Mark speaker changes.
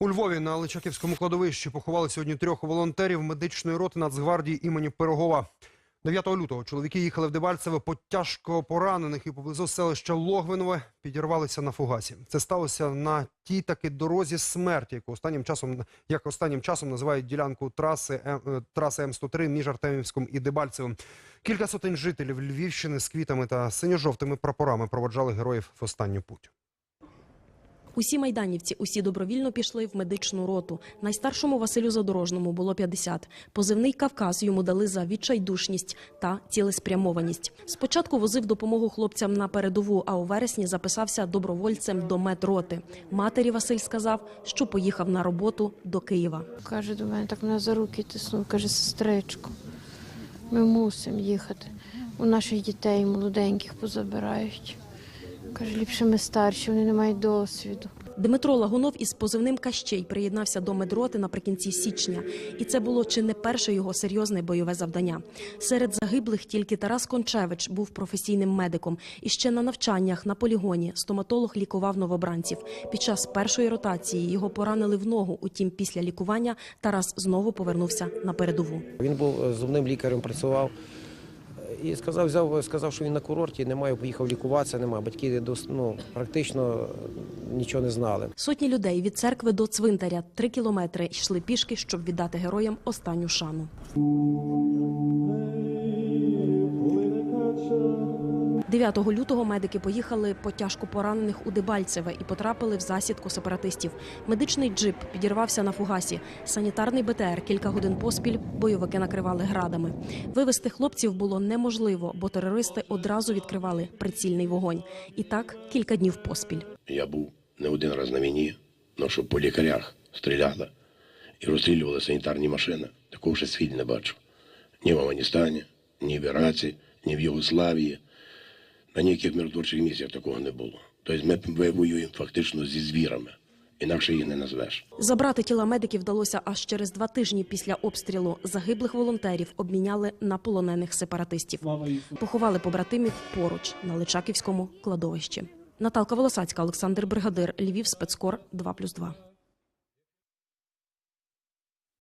Speaker 1: У Львові на Личаківському кладовищі поховали сьогодні трьох волонтерів медичної роти Нацгвардії імені Пирогова. 9 лютого чоловіки їхали в Дебальцеве по тяжко поранених і поблизу селища Логвинове підірвалися на фугасі. Це сталося на тій таки дорозі смерті, яку останнім часом як останнім часом називають ділянку траси е, траси М103 між Артемівськом і Дебальцевим. Кілька сотень жителів Львівщини з квітами та синьо-жовтими прапорами проводжали героїв в останню путь.
Speaker 2: Усі майданівці, усі добровільно пішли в медичну роту. Найстаршому Василю Задорожному було 50. Позивний Кавказ йому дали за відчайдушність та цілеспрямованість. Спочатку возив допомогу хлопцям на передову, а у вересні записався добровольцем до медроти. Матері Василь сказав, що поїхав на роботу до Києва.
Speaker 3: Каже до мене, так мене за руки тиснув, каже, сестричко, ми мусимо їхати. У наших дітей молоденьких позабирають. Каже, ліпше ми старші, вони не мають досвіду.
Speaker 2: Дмитро Лагунов із позивним Кащей приєднався до медроти наприкінці січня, і це було чи не перше його серйозне бойове завдання. Серед загиблих тільки Тарас Кончевич був професійним медиком. І ще на навчаннях на полігоні стоматолог лікував новобранців. Під час першої ротації його поранили в ногу. Утім, після лікування Тарас знову повернувся на передову.
Speaker 4: Він був е, зубним лікарем, працював і сказав, взяв, сказав, що він на курорті, немає, поїхав лікуватися, немає. Батьки ну, практично е, нічого не знали.
Speaker 2: Сотні людей від церкви до цвинтаря три кілометри йшли пішки, щоб віддати героям останню шану. 9 лютого медики поїхали по тяжко поранених у Дебальцеве і потрапили в засідку сепаратистів. Медичний джип підірвався на фугасі. Санітарний БТР кілька годин поспіль бойовики накривали градами. Вивести хлопців було неможливо, бо терористи одразу відкривали прицільний вогонь. І так кілька днів поспіль.
Speaker 5: Я був не один раз на війні, але щоб по лікарях стріляли і розстрілювали санітарні машини. Такого ще світ не бачив. Ні в Афганістані, ні в Іраці, ні в Югославії. На ніяких миротворчих місіях такого не було. Тобто ми, ми воюємо фактично зі звірами, інакше їх не назвеш.
Speaker 2: Забрати тіла медиків вдалося аж через два тижні після обстрілу. Загиблих волонтерів обміняли на полонених сепаратистів. Поховали побратимів поруч на Личаківському кладовищі. Наталка Волосацька, Олександр Бригадир, Львів, спецкор 2+,2.